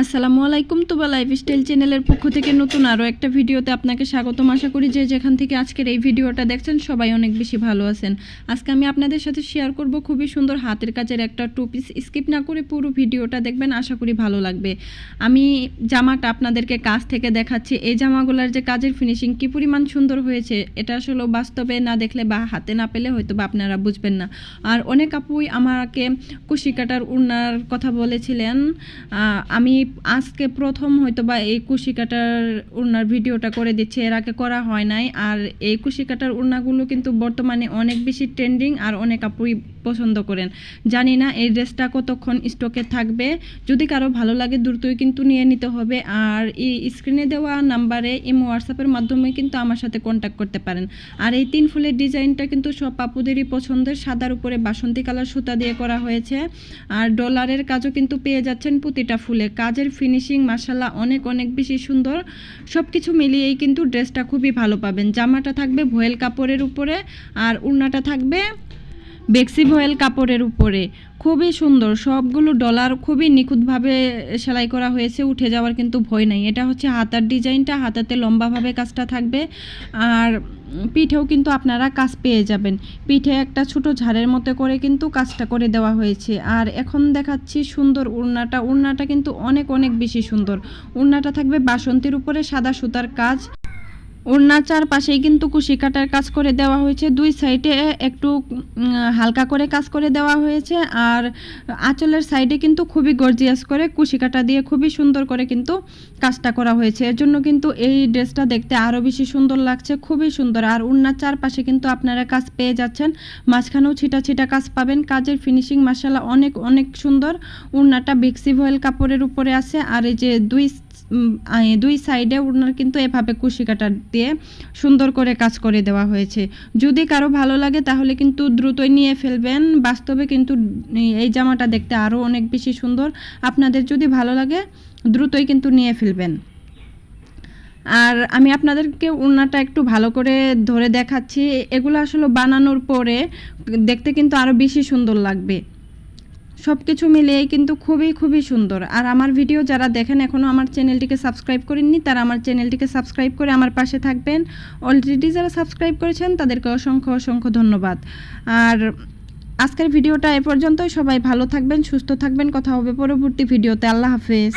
আসসালামু আলাইকুম তুবা লাইফস্টাইল চ্যানেলের পক্ষ থেকে নতুন আরও একটা ভিডিওতে আপনাকে স্বাগতম। আশা করি যে যেখান থেকে আজকের এই ভিডিওটা দেখছেন, সবাই অনেক বেশি ভালো আছেন। আজকে আমি আপনাদের সাথে শেয়ার করব খুবই সুন্দর হাতের কাজের একটা টু পিস স্কিপ না করে পুরো ভিডিওটা দেখবেন, আশা করি ভালো লাগবে। আমি জামাটা আপনাদেরকে কাছ থেকে দেখাচ্ছি। এই জামাগুলোর যে কাজের ফিনিশিং কি পরিমাণ সুন্দর হয়েছে, এটা আসলে বাস্তবে না দেখলে বা হাতে না পেলে হয়তো বা আপনারা বুঝবেন না। আর অনেক আপুই আমাকে কুশি কাটার উন্নার কথা বলেছিলেন। আমি আজকে প্রথম হয়তো বা এই কুশি কাটার উড়নার ভিডিওটা করে দিচ্ছে, এর আগে করা হয় নাই। আর এই কুশি কাটার উড়নাগুলো কিন্তু বর্তমানে অনেক বেশি ট্রেন্ডিং আর অনেক আপুই পছন্দ করেন। জানি না এই ড্রেসটা কতক্ষণ স্টকে থাকবে। যদি কারও ভালো লাগে দ্রুতই কিন্তু নিয়ে নিতে হবে। আর এই স্ক্রিনে দেওয়া নাম্বারে ইমো হোয়াটসঅ্যাপের মাধ্যমে কিন্তু আমার সাথে কন্ট্যাক্ট করতে পারেন। আর এই তিন ফুলের ডিজাইনটা কিন্তু সব পাপুদেরই পছন্দের। সাদার উপরে বাসন্তী কালার সুতা দিয়ে করা হয়েছে। আর ডলারের কাজও কিন্তু পেয়ে যাচ্ছেন প্রতিটা ফুলে। কাজের ফিনিশিং মাসাল্লাহ অনেক অনেক বেশি সুন্দর। সব কিছু মিলিয়েই কিন্তু ড্রেসটা খুবই ভালো পাবেন। জামাটা থাকবে ভোয়েল কাপড়ের উপরে। আর উড়নাটা থাকবে ভয়েল কাপড়ের উপরে। খুবই সুন্দর। সবগুলো ডলার খুবই নিখুঁতভাবে সেলাই করা হয়েছে, উঠে যাওয়ার কিন্তু ভয় নাই। এটা হচ্ছে হাতার ডিজাইনটা, হাতাতে লম্বাভাবে কাজটা থাকবে। আর পিঠেও কিন্তু আপনারা কাজ পেয়ে যাবেন। পিঠে একটা ছোট ঝাড়ের মতো করে কিন্তু কাজটা করে দেওয়া হয়েছে। আর এখন দেখাচ্ছি সুন্দর উড়নাটা। উড়নাটা কিন্তু অনেক অনেক বেশি সুন্দর। উড়নাটা থাকবে বাসন্তীর উপরে সাদা সুতার কাজ। ওড়নার চারপাশেই কিন্তু কুশি কাটার কাজ করে দেওয়া হয়েছে। দুই সাইডে একটু হালকা করে কাজ করে দেওয়া হয়েছে আর আঁচলের সাইডে কিন্তু খুবই গর্জিয়াস করে কুশি কাটা দিয়ে খুবই সুন্দর করে কিন্তু কাজটা করা হয়েছে। এর জন্য কিন্তু এই ড্রেসটা দেখতে আরও বেশি সুন্দর লাগছে, খুবই সুন্দর। আর উড়নার চারপাশে কিন্তু আপনারা কাজ পেয়ে যাচ্ছেন। মাঝখানেও ছিটা ছিটা কাজ পাবেন। কাজের ফিনিশিং মাসালা অনেক অনেক সুন্দর। উড়নাটা বিক্সি ভয়েল কাপড়ের উপরে আছে। আর এই যে দুই দুই সাইডে উড়নার কিন্তু এভাবে কুশি কাটা দিয়ে সুন্দর করে কাজ করে দেওয়া হয়েছে। যদি কারও ভালো লাগে তাহলে কিন্তু দ্রুতই নিয়ে ফেলবেন। বাস্তবে কিন্তু এই জামাটা দেখতে আরও অনেক বেশি সুন্দর। আপনাদের যদি ভালো লাগে, দ্রুতই কিন্তু নিয়ে ফেলবেন। আর আমি আপনাদেরকে উন্নাটা একটু ভালো করে ধরে দেখাচ্ছি। এগুলো আসলে বানানোর পরে দেখতে কিন্তু আরও বেশি সুন্দর লাগবে। সব কিছু মিলিয়ে কিন্তু খুবই খুবই সুন্দর। আর আমার ভিডিও যারা দেখেন এখনও আমার চ্যানেলটিকে সাবস্ক্রাইব করেননি তারা আমার চ্যানেলটিকে সাবস্ক্রাইব করে আমার পাশে থাকবেন। অলরেডি যারা সাবস্ক্রাইব করেছেন তাদেরকে অসংখ্য অসংখ্য ধন্যবাদ। আর আজকের ভিডিওটা এ পর্যন্তই। সবাই ভালো থাকবেন সুস্থ থাকবেন। কথা হবে পরবর্তী ভিডিওতে। আল্লাহ হাফেজ।